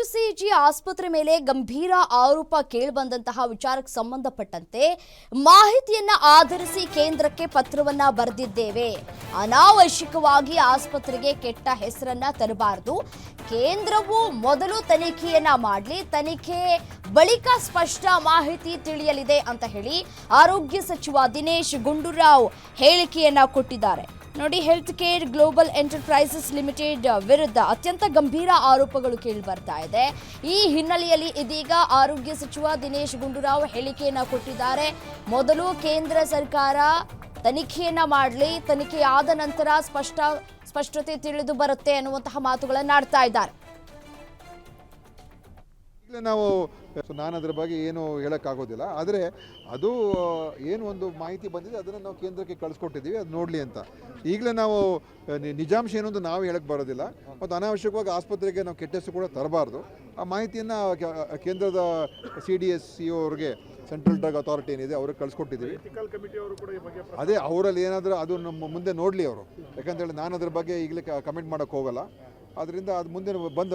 HCG ಆಸ್ಪತ್ರೆ ಮೇಲೆ ಗಂಭೀರ ಆರೋಪ ಕೇಳಿಬಂದಂತಹ ವಿಚಾರಕ್ಕೆ ಸಂಬಂಧಪಟ್ಟಂತೆ ಮಾಹಿತಿಯನ್ನ ಆಧರಿಸಿ ಕೇಂದ್ರಕ್ಕೆ ಪತ್ರವನ್ನ ಬರೆದಿದ್ದೇವೆ. ಅನಾವಶ್ಯಕವಾಗಿ ಆಸ್ಪತ್ರೆಗೆ ಕೆಟ್ಟ ಹೆಸರನ್ನ ತರಬಾರದು. ಕೇಂದ್ರವು ಮೊದಲು ತನಿಖೆಯನ್ನ ಮಾಡಲಿ, ತನಿಖೆ ಬಳಿಕ ಸ್ಪಷ್ಟ ಮಾಹಿತಿ ತಿಳಿಯಲಿದೆ ಅಂತ ಹೇಳಿ ಆರೋಗ್ಯ ಸಚಿವ ದಿನೇಶ್ ಗುಂಡೂರಾವ್ ಹೇಳಿಕೆಯನ್ನ ಕೊಟ್ಟಿದ್ದಾರೆ. ನೋಡಿ health care global enterprises limited ವಿರುದ್ಧ ಅತ್ಯಂತ ಗಂಭೀರ ಆರೋಪಗಳು ಕೇಳಿ ಬರ್ತಾ ಇದೆ. ಈ ಹಿನ್ನೆಲೆಯಲ್ಲಿ ಇದೀಗ ಆರೋಗ್ಯ ಸಚಿವ ದಿನೇಶ್ ಗುಂಡೂರಾವ್ ಹೇಳಿಕೆಯನ್ನು ಕೊಟ್ಟಿದ್ದಾರೆ. ಮೊದಲು ಕೇಂದ್ರ ಸರ್ಕಾರ ತನಿಖೆಯನ್ನ ಮಾಡಲಿ, ತನಿಖೆ ಆದ ನಂತರ ಸ್ಪಷ್ಟ, ಸ್ಪಷ್ಟತೆ ತಿಳಿದು ಬರುತ್ತೆ ಅನ್ನುವಂತಹ ಮಾತುಗಳನ್ನು ಆಡ್ತಾ ಇದ್ದಾರೆ. ಈಗಲೇ ನಾವು ಸೊ ನಾನು ಅದ್ರ ಬಗ್ಗೆ ಏನು ಹೇಳೋಕ್ಕಾಗೋದಿಲ್ಲ ಆದರೆ ಅದು ಏನು ಒಂದು ಮಾಹಿತಿ ಬಂದಿದೆ ಅದನ್ನು ನಾವು ಕೇಂದ್ರಕ್ಕೆ ಕಳಿಸ್ಕೊಟ್ಟಿದ್ದೀವಿ ಅದು ನೋಡಲಿ ಅಂತ. ಈಗಲೇ ನಾವು ನಿಜಾಂಶ ಏನು ಅಂತ ನಾವು ಹೇಳಕ್ಕೆ ಬರೋದಿಲ್ಲ ಮತ್ತು ಅನಾವಶ್ಯಕವಾಗಿ ಆಸ್ಪತ್ರೆಗೆ ನಾವು ಕೆಟ್ಟ ಹೆಸರು ಕೂಡ ತರಬಾರ್ದು. ಆ ಮಾಹಿತಿಯನ್ನು ಕೇಂದ್ರದ ಸಿ ಡಿ ಎಸ್ ಸಿ ಅವ್ರಿಗೆ ಸೆಂಟ್ರಲ್ ಡ್ರಗ್ ಅಥಾರಿಟಿ ಏನಿದೆ ಅವ್ರಿಗೆ ಕಳಿಸ್ಕೊಟ್ಟಿದ್ದೀವಿ. ಅದೇ ಅವರಲ್ಲಿ ಏನಾದರೂ ಅದು ನಮ್ಮ ಮುಂದೆ ನೋಡಲಿ ಅವರು. ಯಾಕಂತೇಳಿ ನಾನು ಅದ್ರ ಬಗ್ಗೆ ಈಗಲೇ ಕಮೆಂಟ್ ಮಾಡೋಕ್ಕೆ ಹೋಗಲ್ಲ. ಅದರಿಂದ ಅದು ಮುಂದೆ ಬಂದ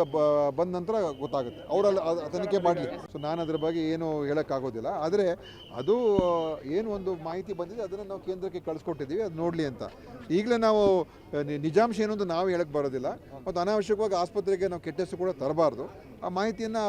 ಬಂದ ನಂತರ ಗೊತ್ತಾಗುತ್ತೆ. ಅವರಲ್ಲಿ ತನಿಖೆ ಮಾಡಲಿ. ಸೊ ನಾನು ಅದ್ರ ಬಗ್ಗೆ ಏನು ಹೇಳೋಕ್ಕಾಗೋದಿಲ್ಲ ಆದರೆ ಅದು ಏನು ಒಂದು ಮಾಹಿತಿ ಬಂದಿದೆ ಅದನ್ನು ನಾವು ಕೇಂದ್ರಕ್ಕೆ ಕಳಿಸ್ಕೊಟ್ಟಿದ್ದೀವಿ ಅದು ನೋಡಲಿ ಅಂತ. ಈಗಲೇ ನಾವು ನಿಜಾಂಶ ಏನು ಅಂತ ನಾವು ಹೇಳಕ್ಕೆ ಬರೋದಿಲ್ಲ. ಮತ್ತು ಅನಾವಶ್ಯಕವಾಗಿ ಆಸ್ಪತ್ರೆಗೆ ನಾವು ಕೆಟ್ಟ ಹೆಸರು ಕೂಡ ತರಬಾರ್ದು. ಆ ಮಾಹಿತಿಯನ್ನು